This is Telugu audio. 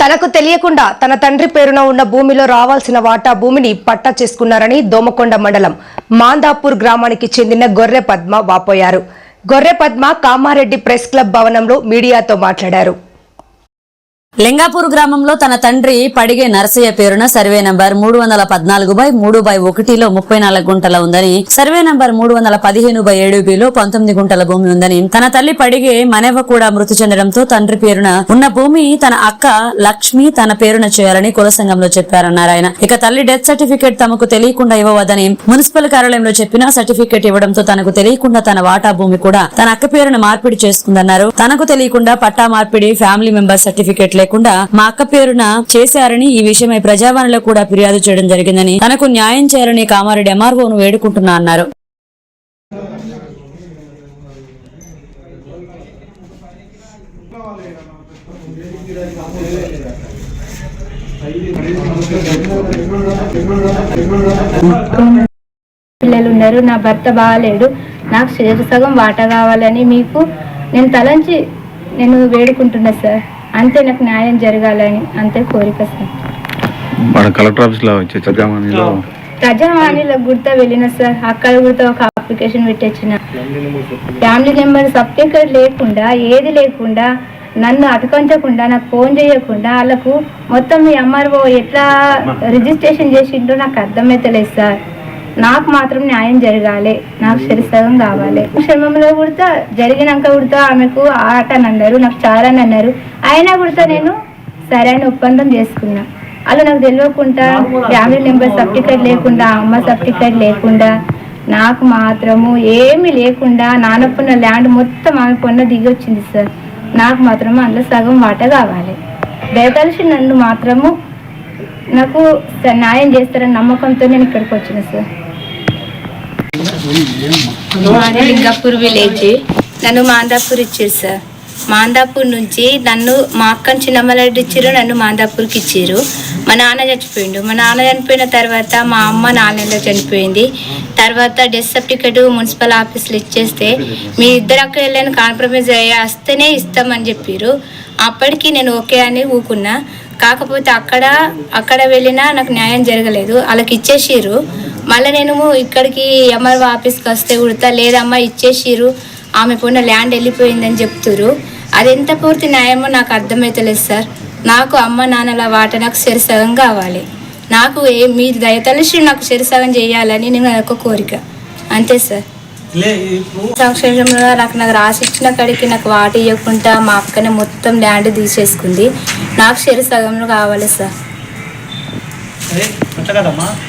తనకు తెలియకుండా తన తండ్రి పేరున ఉన్న భూమిలో రావాల్సిన వాటా భూమిని పట్టా చేసుకున్నారని దోమకొండ మండలం మాందాపూర్ గ్రామానికి చెందిన గొర్రె పద్మ వాపోయారు. గొర్రె పద్మ కామారెడ్డి ప్రెస్ క్లబ్ భవనంలో మీడియాతో మాట్లాడారు. లింగాపూర్ గ్రామంలో తన తండ్రి పడిగే నరసయ్య పేరున సర్వే నంబర్ మూడు వందల పద్నాలుగు బై మూడు బై ఒకటిలో ముప్పై నాలుగు గుంటల ఉందని సర్వే నంబర్ మూడు వందల పదిహేను బై ఏడు బిలో పంతొమ్మిది గుంటల భూమి ఉందని తన తల్లి పడిగే మనెవ కూడా మృతి చెందడంతో తండ్రి పేరున ఉన్న భూమి తన అక్క లక్ష్మి తన పేరున చేయాలని కుల సంఘంలో చెప్పారన్నారు ఆయన. ఇక తల్లి డెత్ సర్టిఫికేట్ తమకు తెలియకుండా ఇవ్వవద్దని మున్సిపల్ కార్యాలయంలో చెప్పినా సర్టిఫికేట్ ఇవ్వడంతో తనకు తెలియకుండా తన వాటా భూమి కూడా తన అక్క పేరున మార్పిడి చేసుకుందన్నారు. తనకు తెలియకుండా పట్టా మార్పిడి ఫ్యామిలీ మెంబర్ సర్టిఫికేట్ లేకుండా మా అక్క పేరున చేశారని ఈ విషయమై ప్రజావాణిలో కూడా ఫిర్యాదు చేయడం జరిగిందని తనకు న్యాయం చేయాలని కామారెడ్డి ఎంఆర్ఓను వేడుకుంటున్నా అన్నారు. పిల్లలు ఉన్నారు నా భర్త బాగాలేడు నాకు సగం వాటా కావాలని మీకు నేను తలంచి నేను వేడుకుంటున్నా సార్. అంతే నాకు న్యాయం జరగాలని అంతే కోరిక సార్. మన కలెక్టర్ ఆఫీస్లో వచ్చే చర్గామణిలో ప్రజావాణిలో గుర్తా వెళ్ళిన సార్ అక్కడ గుర్తా ఒక అప్లికేషన్ పెట్టొచ్చిన. ఫ్యామిలీ నెంబర్ సర్టిఫికేట్ లేకుండా ఏది లేకుండా నన్ను అటకంచకుండా నాకు ఫోన్ చేయకుండా వాళ్ళకు మొత్తం మీ ఎంఆర్ఓ ఎట్లా రిజిస్ట్రేషన్ చేసిండో నాకు అర్థమైతలేదు సార్. నాకు మాత్రం న్యాయం జరగాలి. నాకు శరిసగం కావాలి. క్షేమంలో కుడతా జరిగినాక కుడతా ఆమెకు ఆట అని అన్నారు నాకు చాలా అని అన్నారు. అయినా కుడతా నేను సరైన ఒప్పందం చేసుకున్నా. అలా నాకు తెలియకుండా ఫ్యామిలీ మెంబర్ సర్టిఫికేట్ లేకుండా అమ్మ సర్టిఫికేట్ లేకుండా నాకు మాత్రము ఏమీ లేకుండా నానప్పున్న ల్యాండ్ మొత్తం ఆమె పొన్న దిగి వచ్చింది సార్ నాకు మాత్రం అందులో సగం వాట కావాలి. దయతలిసి నన్ను మాత్రము నాకు న్యాయం చేస్తారని నమ్మకంతో నేను ఇక్కడికి వచ్చిన సార్ మాది లింగాపూర్ విలేజ్. నన్ను మాందాపూర్ ఇచ్చారు సార్ మాందాపూర్ నుంచి నన్ను మా అక్కను చిన్నమ్మలడ్డి ఇచ్చారు నన్ను మాందాపూర్కి ఇచ్చారు. మా నాన్న చచ్చిపోయిండు మా నాన్న చనిపోయిన తర్వాత మా అమ్మ నాలుగు చనిపోయింది. తర్వాత డెత్ సర్టిఫికెట్ మున్సిపల్ ఆఫీస్లో ఇచ్చేస్తే మీ ఇద్దరు అక్క వెళ్ళని కాంప్రమైజ్ అయ్యి వస్తేనే ఇస్తామని చెప్పారు అప్పటికి నేను ఓకే అని ఊకున్నా. కాకపోతే అక్కడ అక్కడ వెళ్ళినా నాకు న్యాయం జరగలేదు. వాళ్ళకి ఇచ్చేసారు మళ్ళీ నేను ఇక్కడికి ఎంఆర్ఓ ఆఫీస్కి వస్తే కుడతా లేదమ్మా ఇచ్చేసిర్రు ఆమె పోయిన ల్యాండ్ వెళ్ళిపోయిందని చెప్తురు అది ఎంత పూర్తి న్యాయమో నాకు అర్థమైతలేదు సార్. నాకు అమ్మ నాన్నల వాట నాకు శరిసగం కావాలి. నాకు ఏ మీ దయతలిసి నాకు శరిసగం చేయాలని నేను ఒక కోరిక. అంతే సార్. సంక్షేమంలో నాకు నాకు రాసి ఇచ్చిన కాడికి నాకు వాట ఇవ్వకుండా మా అక్కనే మొత్తం ల్యాండ్ తీసేసుకుంది. నాకు సగంలో కావాలి సార్.